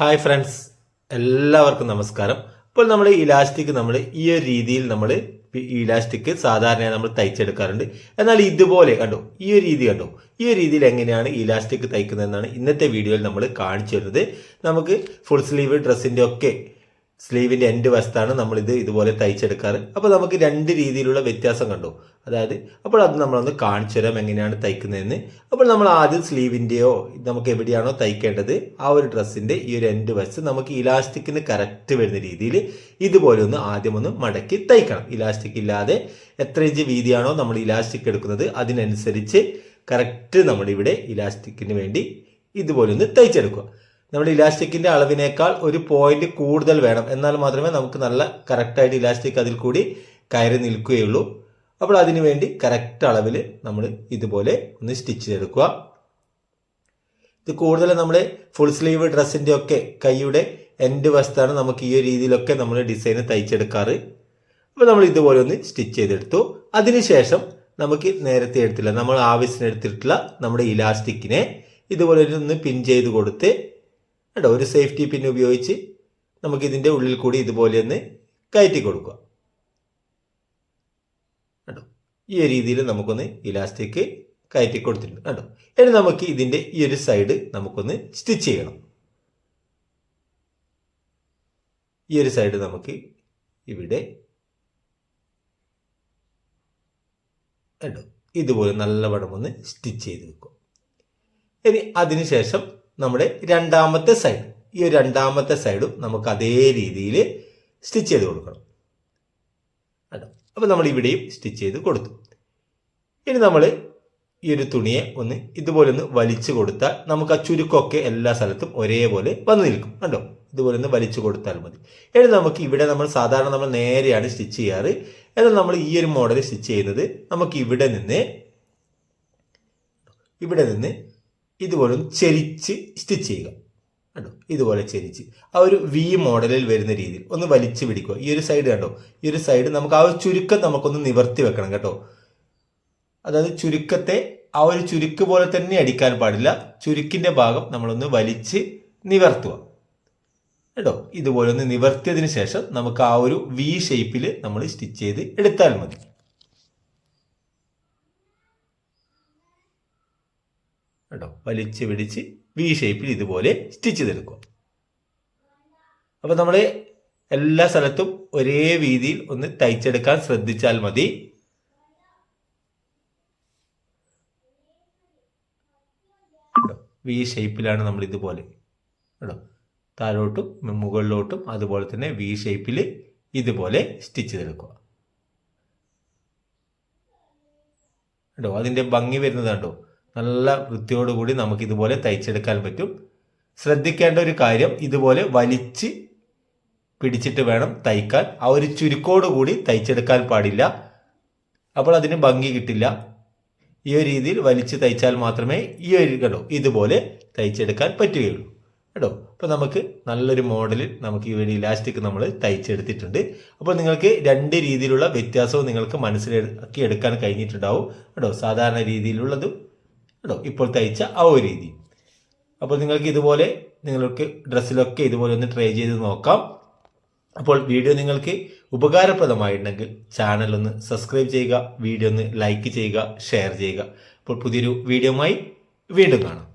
Hi friends എല്ലാവർക്കും നമസ്കാരം. ഇപ്പോൾ നമ്മൾ ഇലാസ്റ്റിക് നമ്മൾ ഈ ഒരു രീതിയിൽ നമ്മൾ ഇലാസ്റ്റിക് സാധാരണയായി നമ്മൾ തയ്ച്ചെടുക്കാറുണ്ട്. എന്നാൽ ഇതുപോലെ കണ്ടോ ഈ ഒരു രീതി കണ്ടോ ഈ ഒരു രീതിയിൽ എങ്ങനെയാണ് ഇലാസ്റ്റിക് തയ്ക്കുന്നതെന്നാണ് ഇന്നത്തെ വീഡിയോയിൽ നമ്മൾ കാണിച്ചു തരുന്നത്. നമുക്ക് ഫുൾ സ്ലീവ് ഡ്രസ്സിന്റെ ഒക്കെ സ്ലീവിന്റെ എൻഡ് വശത്താണ് നമ്മളിത് ഇതുപോലെ തയ്ച്ചെടുക്കാറ്. അപ്പോൾ നമുക്ക് രണ്ട് രീതിയിലുള്ള വ്യത്യാസം കണ്ടു. അതായത് അപ്പോൾ അത് നമ്മളൊന്ന് കാണിച്ചു തരാം എങ്ങനെയാണ് തയ്ക്കുന്നതെന്ന്. അപ്പോൾ നമ്മൾ ആദ്യം സ്ലീവിന്റെയോ നമുക്ക് എവിടെയാണോ തയ്ക്കേണ്ടത് ആ ഒരു ഡ്രസ്സിന്റെ ഈ ഒരു എൻഡ് വശത്ത് നമുക്ക് ഇലാസ്റ്റിക്കിന് കറക്റ്റ് വരുന്ന രീതിയിൽ ഇതുപോലെ ഒന്ന് ആദ്യം ഒന്ന് മടക്കി തയ്ക്കണം. ഇലാസ്റ്റിക് ഇല്ലാതെ എത്ര ഇഞ്ച് വീതിയാണോ നമ്മൾ ഇലാസ്റ്റിക് എടുക്കുന്നത് അതിനനുസരിച്ച് കറക്റ്റ് നമ്മളിവിടെ ഇലാസ്റ്റിക്കിന് വേണ്ടി ഇതുപോലെ ഒന്ന് തയ്ച്ചെടുക്കുക. നമ്മുടെ ഇലാസ്റ്റിക്കിന്റെ അളവിനേക്കാൾ ഒരു പോയിന്റ് കൂടുതൽ വേണം. എന്നാൽ മാത്രമേ നമുക്ക് നല്ല കറക്റ്റായിട്ട് ഇലാസ്റ്റിക് അതിൽ കൂടി കയറി നിൽക്കുകയുള്ളൂ. അപ്പോൾ അതിനുവേണ്ടി കറക്റ്റ് അളവിൽ നമ്മൾ ഇതുപോലെ ഒന്ന് സ്റ്റിച്ച് ചെയ്തെടുക്കുക. ഇത് കൂടുതൽ നമ്മൾ ഫുൾ സ്ലീവ് ഡ്രസ്സിന്റെ ഒക്കെ കൈയുടെ എൻഡ് വശത്താണ് നമുക്ക് ഈ ഒരു രീതിയിലൊക്കെ നമ്മൾ ഡിസൈൻ തയ്ച്ചെടുക്കാറ്. അപ്പോൾ നമ്മൾ ഇതുപോലെ ഒന്ന് സ്റ്റിച്ച് ചെയ്തെടുത്തു. അതിനുശേഷം നമുക്ക് നേരത്തെ എടുത്തില്ല നമ്മൾ ആവശ്യത്തിന് എടുത്തിട്ടുള്ള നമ്മുടെ ഇലാസ്റ്റിക്കിനെ ഇതുപോലെ ഒന്ന് പിൻ ചെയ്ത് കൊടുത്ത് കേട്ടോ ഒരു സേഫ്റ്റി പിൻ ഉപയോഗിച്ച് നമുക്ക് ഇതിന്റെ ഉള്ളിൽ കൂടി ഇതുപോലെ ഒന്ന് കയറ്റി കൊടുക്കുക കേട്ടോ ഈ ഒരു രീതിയിൽ നമുക്കൊന്ന് ഇലാസ്റ്റിക് കയറ്റി കൊടുത്തിട്ടുണ്ട്. കേട്ടോ ഇനി നമുക്ക് ഇതിന്റെ ഈ ഒരു സൈഡ് നമുക്കൊന്ന് സ്റ്റിച്ച് ചെയ്യണം. ഈ ഒരു സൈഡ് നമുക്ക് ഇവിടെ കേട്ടോ ഇതുപോലെ നല്ലവണ്ണം ഒന്ന് സ്റ്റിച്ച് ചെയ്ത് വെക്കും. ഇനി അതിനുശേഷം നമ്മുടെ രണ്ടാമത്തെ സൈഡ് ഈ രണ്ടാമത്തെ സൈഡും നമുക്ക് അതേ രീതിയിൽ സ്റ്റിച്ച് ചെയ്ത് കൊടുക്കണം. കേട്ടോ അപ്പോൾ നമ്മൾ ഇവിടെയും സ്റ്റിച്ച് ചെയ്ത് കൊടുത്തു. ഇനി നമ്മൾ ഈ ഒരു തുണിയെ ഒന്ന് ഇതുപോലെ ഒന്ന് വലിച്ചു കൊടുത്താൽ നമുക്ക് ആ ചുരുക്കമൊക്കെ എല്ലാ സ്ഥലത്തും ഒരേപോലെ വന്നു നിൽക്കും. കണ്ടോ? ഇതുപോലെ ഒന്ന് വലിച്ചു കൊടുത്താൽ മതി. ഇനി നമുക്ക് ഇവിടെ നമ്മൾ സാധാരണ നമ്മൾ നേരെയാണ് സ്റ്റിച്ച് ചെയ്യാറ്. എന്നാൽ നമ്മൾ ഈ ഒരു മോഡൽ സ്റ്റിച്ച് ചെയ്യുന്നത് നമുക്ക് ഇവിടെ നിന്ന് ഇവിടെ നിന്ന് ഇതുപോലെ ചെരിച്ച് സ്റ്റിച്ച് ചെയ്യുക. കണ്ടോ? ഇതുപോലെ ചെരിച്ച്. ആ ഒരു വി മോഡലിൽ വരുന്ന രീതിയിൽ ഒന്ന് വലിച്ചു പിടിക്കുക. ഈ ഒരു സൈഡ് കണ്ടോ? ഈ ഒരു സൈഡ് നമുക്ക് ആ ഒരു ചുരുക്കം നമുക്കൊന്ന് നിവർത്തി വെക്കണം കേട്ടോ. അതായത് ചുരുക്കത്തെ ആ ഒരു ചുരുക്ക് പോലെ തന്നെ അടിക്കാൻ പാടില്ല. ചുരുക്കിന്റെ ഭാഗം നമ്മളൊന്ന് വലിച്ച് നിവർത്തുക. കേട്ടോ ഇതുപോലെ ഒന്ന് നിവർത്തിയതിന് ശേഷം നമുക്ക് ആ ഒരു വി ഷേപ്പിൽ നമ്മൾ സ്റ്റിച്ച് ചെയ്ത് എടുത്താൽ മതി. കേട്ടോ വലിച്ച് പിടിച്ച് വി ഷേപ്പിൽ ഇതുപോലെ സ്റ്റിച്ച് ചെയ്തെടുക്കുക അപ്പോൾ നമ്മൾ എല്ലാ സ്ഥലത്തും ഒരേ രീതിയിൽ ഒന്ന് തയ്ച്ചെടുക്കാൻ ശ്രദ്ധിച്ചാൽ മതി. വി ഷേപ്പിലാണ് നമ്മൾ ഇതുപോലെ. കേട്ടോ താഴോട്ടും മുകളിലോട്ടും അതുപോലെ തന്നെ വി ഷേപ്പിൽ ഇതുപോലെ സ്റ്റിച്ച് ചെയ്തെടുക്കുക. കേട്ടോ അതിന്റെ ഭംഗി വരുന്നത് കണ്ടോ? നല്ല വൃത്തിയോടുകൂടി നമുക്ക് ഇതുപോലെ തയ്ച്ചെടുക്കാൻ പറ്റും. ശ്രദ്ധിക്കേണ്ട ഒരു കാര്യം ഇതുപോലെ വലിച്ച് പിടിച്ചിട്ട് വേണം തയ്ക്കാൻ. ആ ഒരു ചുരുക്കോടുകൂടി തയ്ച്ചെടുക്കാൻ പാടില്ല. അപ്പോൾ അതിന് ഭംഗി കിട്ടില്ല. ഈ ഒരു രീതിയിൽ വലിച്ച് തയ്ച്ചാൽ മാത്രമേ ഈ ഒരു കേട്ടോ ഇതുപോലെ തയ്ച്ചെടുക്കാൻ പറ്റുകയുള്ളൂ. കേട്ടോ അപ്പോൾ നമുക്ക് നല്ലൊരു മോഡലിൽ നമുക്ക് ഈ ഒരു ഇലാസ്റ്റിക് നമ്മൾ തയ്ച്ചെടുത്തിട്ടുണ്ട്. അപ്പോൾ നിങ്ങൾക്ക് രണ്ട് രീതിയിലുള്ള വ്യത്യാസവും നിങ്ങൾക്ക് മനസ്സിലാക്കി എടുക്കാൻ കഴിഞ്ഞിട്ടുണ്ടാവും. കേട്ടോ സാധാരണ രീതിയിലുള്ളതും കേട്ടോ. ഇപ്പോൾ തയ്ച്ച ആ ഒരു രീതി. അപ്പോൾ നിങ്ങൾക്ക് ഇതുപോലെ നിങ്ങൾക്ക് ഡ്രസ്സിലൊക്കെ ഇതുപോലെ ഒന്ന് ട്രൈ ചെയ്ത് നോക്കാം. അപ്പോൾ വീഡിയോ നിങ്ങൾക്ക് ഉപകാരപ്രദമായിട്ടുണ്ടെങ്കിൽ ചാനൽ ഒന്ന് സബ്സ്ക്രൈബ് ചെയ്യുക വീഡിയോ ഒന്ന് ലൈക്ക് ചെയ്യുക ഷെയർ ചെയ്യുക. അപ്പോൾ പുതിയൊരു വീഡിയോമായി വീണ്ടും കാണാം.